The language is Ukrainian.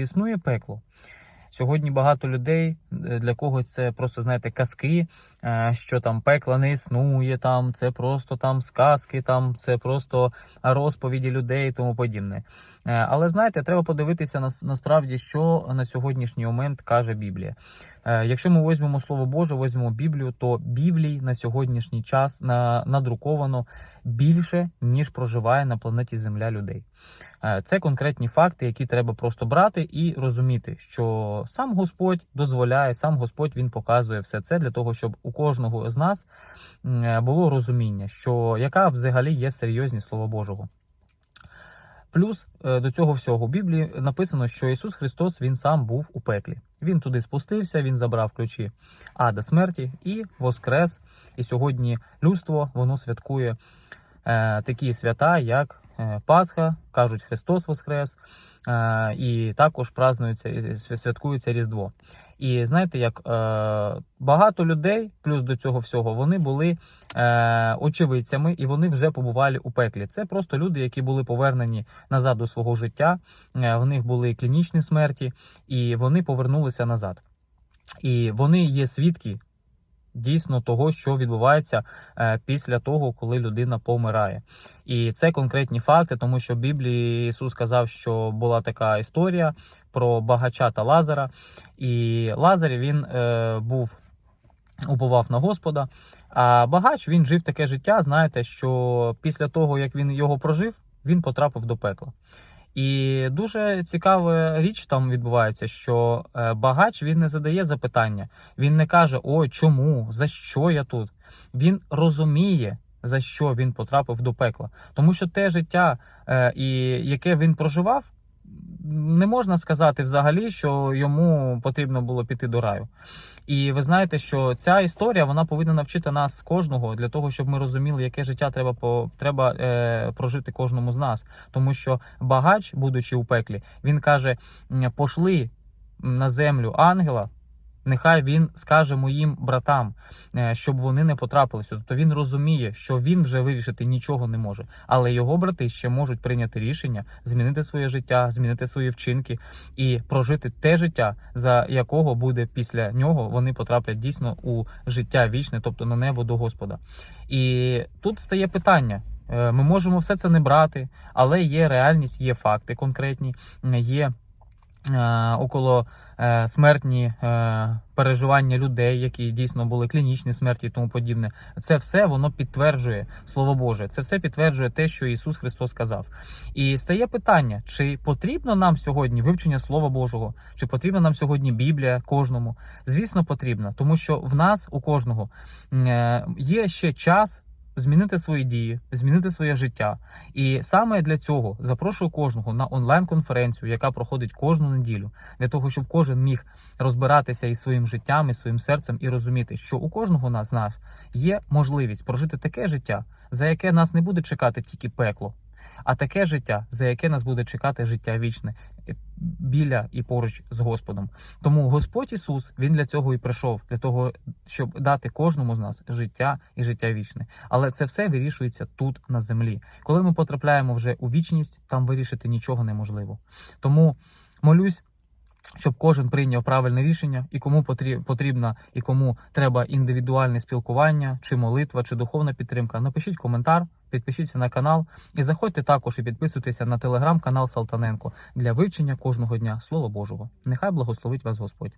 Існує пекло. Сьогодні багато людей, е, для кого це просто, знаєте, казки, е, що там пекла не існує, там це просто там сказки, там це просто розповіді людей і тому подібне. Е, Але знаєте, треба подивитися на, насправді, що на сьогоднішній момент каже Біблія. Якщо ми візьмемо Слово Боже, візьмемо Біблію, то Біблій на сьогоднішній час на, надруковано більше, ніж проживає на планеті Земля людей. Це конкретні факти, які треба просто брати і розуміти, що сам Господь дозволяє, сам Господь він показує все це для того, щоб у кожного з нас було розуміння, що яка взагалі є серйозність Слова Божого. Плюс е, до цього всього в Біблії написано, що Ісус Христос Він сам був у пеклі. Він туди спустився, він забрав ключі ада смерті і воскрес. І сьогодні людство воно святкує е, такі свята, як Пасха, кажуть Христос Воскрес, е, і також празднується е, святкується Різдво. І знаєте, як е, багато людей, плюс до цього всього, вони були е, очевидцями і вони вже побували у пеклі. Це просто люди, які були повернені назад до свого життя. Е, в них були клінічні смерті, і вони повернулися назад. І вони є свідки дійсно того, що відбувається е, після того, коли людина помирає. І це конкретні факти, тому що в Біблії Ісус сказав, що була така історія про багача та Лазара. І Лазар він е, був. Уповав на Господа, а багач він жив таке життя. Знаєте, що після того, як він його прожив, він потрапив до пекла. І дуже цікава річ там відбувається, що е, багач він не задає запитання, він не каже: о чому, за що я тут? Він розуміє, за що він потрапив до пекла. Тому що те життя, е, яке він проживав, не можна сказати взагалі, що йому потрібно було піти до раю. І ви знаєте, що ця історія вона повинна навчити нас кожного для того, щоб ми розуміли, яке життя треба по треба е, прожити кожному з нас. Тому що багач, будучи у пеклі, він каже: пошли на землю ангела. Нехай він скаже моїм братам, е, щоб вони не потрапили сюди. Тобто він розуміє, що він вже вирішити нічого не може, але його брати ще можуть прийняти рішення, змінити своє життя, змінити свої вчинки і прожити те життя, за якого буде після нього вони потраплять дійсно у життя вічне, тобто на небо до Господа. І тут стає питання. Е, Ми можемо все це не брати, але є реальність, є факти конкретні, є е, около е, смертні е, переживання людей, які дійсно були клінічні смерті і тому подібне. Це все воно підтверджує Слово Боже. Це все підтверджує те, що Ісус Христос сказав. І стає питання: чи потрібно нам сьогодні вивчення Слова Божого, чи потрібна нам сьогодні Біблія кожному? Звісно, потрібно, тому що в нас у кожного е, є ще час. Змінити свої дії, змінити своє життя, і саме для цього запрошую кожного на онлайн-конференцію, яка проходить кожну неділю, для того, щоб кожен міг розбиратися із своїм життям, і своїм серцем, і розуміти, що у кожного нас, нас є можливість прожити таке життя, за яке нас не буде чекати тільки пекло, а таке життя, за яке нас буде чекати життя вічне е, біля і поруч з Господом. Тому Господь Ісус Він для цього і прийшов, для того, щоб дати кожному з нас життя і життя вічне. Але це все вирішується тут на землі. Коли ми потрапляємо вже у вічність, там вирішити нічого неможливо. Тому молюсь. Щоб кожен прийняв правильне рішення, і кому потрібна, і кому треба індивідуальне спілкування, чи молитва, чи духовна підтримка, напишіть коментар, підпишіться на канал і заходьте також і підписуйтеся на телеграм-канал Салтаненко для вивчення кожного дня Слова Божого. Нехай благословить вас Господь.